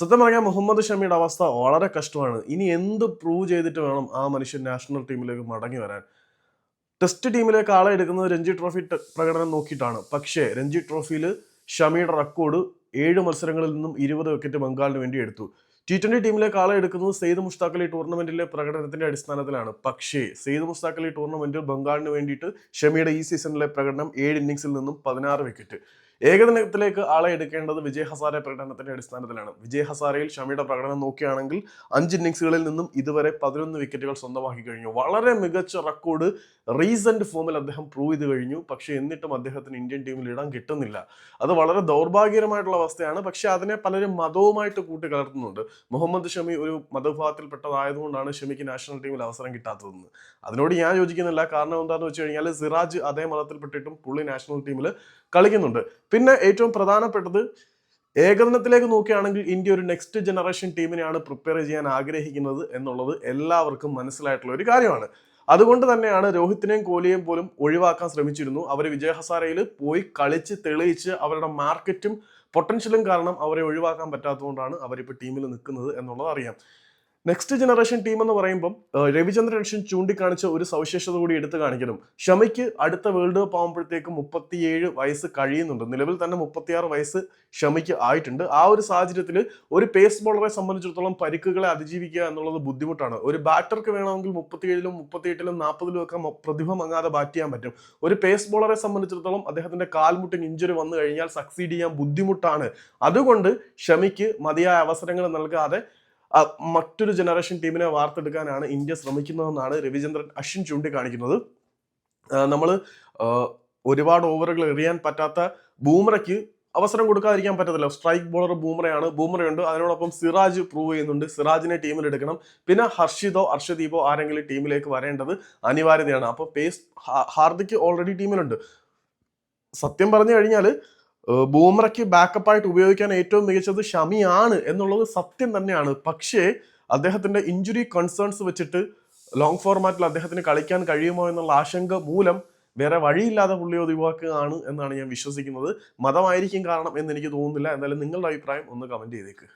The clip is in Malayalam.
സത്യം പറഞ്ഞാൽ മുഹമ്മദ് ഷമിയുടെ അവസ്ഥ വളരെ കഷ്ടമാണ്. ഇനി എന്ത് പ്രൂവ് ചെയ്തിട്ട് വേണം ആ മനുഷ്യൻ നാഷണൽ ടീമിലേക്ക് മടങ്ങി വരാൻ? ടെസ്റ്റ് ടീമിലേക്ക് ആളെ എടുക്കുന്നത് രഞ്ജി ട്രോഫി പ്രകടനം നോക്കിയിട്ടാണ്. പക്ഷേ രഞ്ജി ട്രോഫിയിൽ ഷമിയുടെ റെക്കോർഡ് ഏഴ് മത്സരങ്ങളിൽ നിന്നും ഇരുപത് വിക്കറ്റ് ബംഗാളിന് വേണ്ടി എടുത്തു. ടി ട്വന്റി ടീമിലേക്ക് ആളെ എടുക്കുന്നത് സെയ്ദ് മുഷ്താഖ് അലി ടൂർണമെന്റിലെ പ്രകടനത്തിന്റെ അടിസ്ഥാനത്തിലാണ്. പക്ഷേ സെയ്ദ് മുഷ്താഖ് അലി ടൂർണമെന്റിൽ ബംഗാളിന് വേണ്ടിയിട്ട് ഷമിയുടെ ഈ സീസണിലെ പ്രകടനം ഏഴ് ഇന്നിംഗ്സിൽ നിന്നും പതിനാറ് വിക്കറ്റ് ഏകദിനത്തിലേക്ക് ആളെ എടുക്കേണ്ടത് വിജയ് ഹസാരെ പ്രകടനത്തിന്റെ അടിസ്ഥാനത്തിലാണ്. വിജയ് ഹസാരയിൽ ഷമിയുടെ പ്രകടനം നോക്കുകയാണെങ്കിൽ അഞ്ച് ഇന്നിങ്സുകളിൽ നിന്നും ഇതുവരെ പതിനൊന്ന് വിക്കറ്റുകൾ സ്വന്തമാക്കി കഴിഞ്ഞു. വളരെ മികച്ച റെക്കോർഡ് റീസെന്റ് ഫോമിൽ അദ്ദേഹം പ്രൂവ് ചെയ്ത് കഴിഞ്ഞു. പക്ഷേ എന്നിട്ടും അദ്ദേഹത്തിന് ഇന്ത്യൻ ടീമിൽ ഇടം കിട്ടുന്നില്ല. അത് വളരെ ദൗർഭാഗ്യകരമായിട്ടുള്ള അവസ്ഥയാണ്. പക്ഷെ അതിനെ പലരും മതവുമായിട്ട് കൂട്ടിക്കലർത്തുന്നുണ്ട്. മുഹമ്മദ് ഷമി ഒരു മതവിഭാഗത്തിൽപ്പെട്ടതായതുകൊണ്ടാണ് ഷമിക്ക് നാഷണൽ ടീമിൽ അവസരം കിട്ടാത്തതെന്ന്. അതിനോട് ഞാൻ യോജിക്കുന്നില്ല. കാരണം എന്താണെന്ന് വെച്ച് കഴിഞ്ഞാൽ സിറാജ് അതേ മതത്തിൽപ്പെട്ടിട്ടും പുള്ളി നാഷണൽ ടീമിൽ കളിക്കുന്നുണ്ട്. പിന്നെ ഏറ്റവും പ്രധാനപ്പെട്ടത് ഏകദിനത്തിലേക്ക് നോക്കുകയാണെങ്കിൽ ഇന്ത്യ ഒരു നെക്സ്റ്റ് ജനറേഷൻ ടീമിനെയാണ് പ്രിപ്പയർ ചെയ്യാൻ ആഗ്രഹിക്കുന്നത് എന്നുള്ളത് എല്ലാവർക്കും മനസ്സിലായിട്ടുള്ള ഒരു കാര്യമാണ്. അതുകൊണ്ട് തന്നെയാണ് രോഹിത്തിനെയും കോഹ്ലിയെയും പോലും ഒഴിവാക്കാൻ ശ്രമിച്ചിരുന്നു. അവർ വിജയ ഹസാരയിൽ പോയി കളിച്ച് തെളിയിച്ച് അവരുടെ മാർക്കറ്റും പൊട്ടൻഷ്യലും കാരണം അവരെ ഒഴിവാക്കാൻ പറ്റാത്തതുകൊണ്ടാണ് അവരിപ്പോൾ ടീമിൽ നിൽക്കുന്നത് എന്നുള്ളത് അറിയാം. നെക്സ്റ്റ് ജനറേഷൻ ടീം എന്ന് പറയുമ്പം രവിചന്ദ്രൻ അശ്വിൻ ചൂണ്ടിക്കാണിച്ച ഒരു സവിശേഷത കൂടി എടുത്തു കാണിക്കണം. ഷമിക്ക് അടുത്ത വേൾഡ് കപ്പ് ആകുമ്പോഴത്തേക്ക് മുപ്പത്തിയേഴ് വയസ്സ് കഴിയുന്നുണ്ട്. നിലവിൽ തന്നെ മുപ്പത്തിയാറ് വയസ്സ് ഷമിക്ക് ആയിട്ടുണ്ട്. ആ ഒരു സാഹചര്യത്തിൽ ഒരു പേസ് ബോളറെ സംബന്ധിച്ചിടത്തോളം പരിക്കുകളെ അതിജീവിക്കുക എന്നുള്ളത് ബുദ്ധിമുട്ടാണ്. ഒരു ബാറ്റർക്ക് വേണമെങ്കിൽ മുപ്പത്തിയേഴിലും മുപ്പത്തിയെട്ടിലും നാൽപ്പതിലും ഒക്കെ പ്രതിഭ മങ്ങാതെ ബാറ്റ് ചെയ്യാൻ പറ്റും. ഒരു പേസ് ബോളറെ സംബന്ധിച്ചിടത്തോളം അദ്ദേഹത്തിന്റെ കാൽമുട്ടിന് ഇഞ്ചുറി വന്നു കഴിഞ്ഞാൽ സക്സീഡ് ചെയ്യാൻ ബുദ്ധിമുട്ടാണ്. അതുകൊണ്ട് ഷമിക്ക് മതിയായ അവസരങ്ങൾ നൽകാതെ മറ്റൊരു ജനറേഷൻ ടീമിനെ വാർത്തെടുക്കാനാണ് ഇന്ത്യ ശ്രമിക്കുന്നതെന്നാണ് രവിചന്ദ്രൻ അശ്വിൻ ചൂണ്ടിക്കാണിക്കുന്നത്. നമ്മൾ ഒരുപാട് ഓവറുകൾ എറിയാൻ പറ്റാത്ത ബൂമറയ്ക്ക് അവസരം കൊടുക്കാതിരിക്കാൻ പറ്റത്തില്ല. സ്ട്രൈക്ക് ബോളർ ബൂമറയാണ്. ബൂമറയുണ്ട്. അതിനോടൊപ്പം സിറാജ് പ്രൂവ് ചെയ്യുന്നുണ്ട്. സിറാജിനെ ടീമിൽ എടുക്കണം. പിന്നെ ഹർഷിതോ അർഷദീപോ ആരെങ്കിലും ടീമിലേക്ക് വരേണ്ടത് അനിവാര്യതയാണ്. അപ്പോൾ പേസ് ഹാർദിക് ഹാർദിക്ക് ഓൾറെഡി ടീമിലുണ്ട് സത്യം പറഞ്ഞു കഴിഞ്ഞാൽ ബൂമറയ്ക്ക് ബാക്കപ്പായിട്ട് ഉപയോഗിക്കാൻ ഏറ്റവും മികച്ചത് ഷമിയാണ് എന്നുള്ളത് സത്യം തന്നെയാണ്. പക്ഷേ അദ്ദേഹത്തിന്റെ ഇഞ്ചുറി കൺസേൺസ് വെച്ചിട്ട് ലോങ് ഫോർമാറ്റിൽ അദ്ദേഹത്തിന് കളിക്കാൻ കഴിയുമോ എന്നുള്ള ആശങ്ക മൂലം വേറെ വഴിയില്ലാതെ പുള്ളി ഒഴിവാക്കുകയാണ് എന്നാണ് ഞാൻ വിശ്വസിക്കുന്നത്. മതമായിരിക്കും കാരണം എന്ന് എനിക്ക് തോന്നുന്നില്ല. എന്തായാലും നിങ്ങളുടെ അഭിപ്രായം ഒന്ന് കമന്റ് ചെയ്തേക്ക്.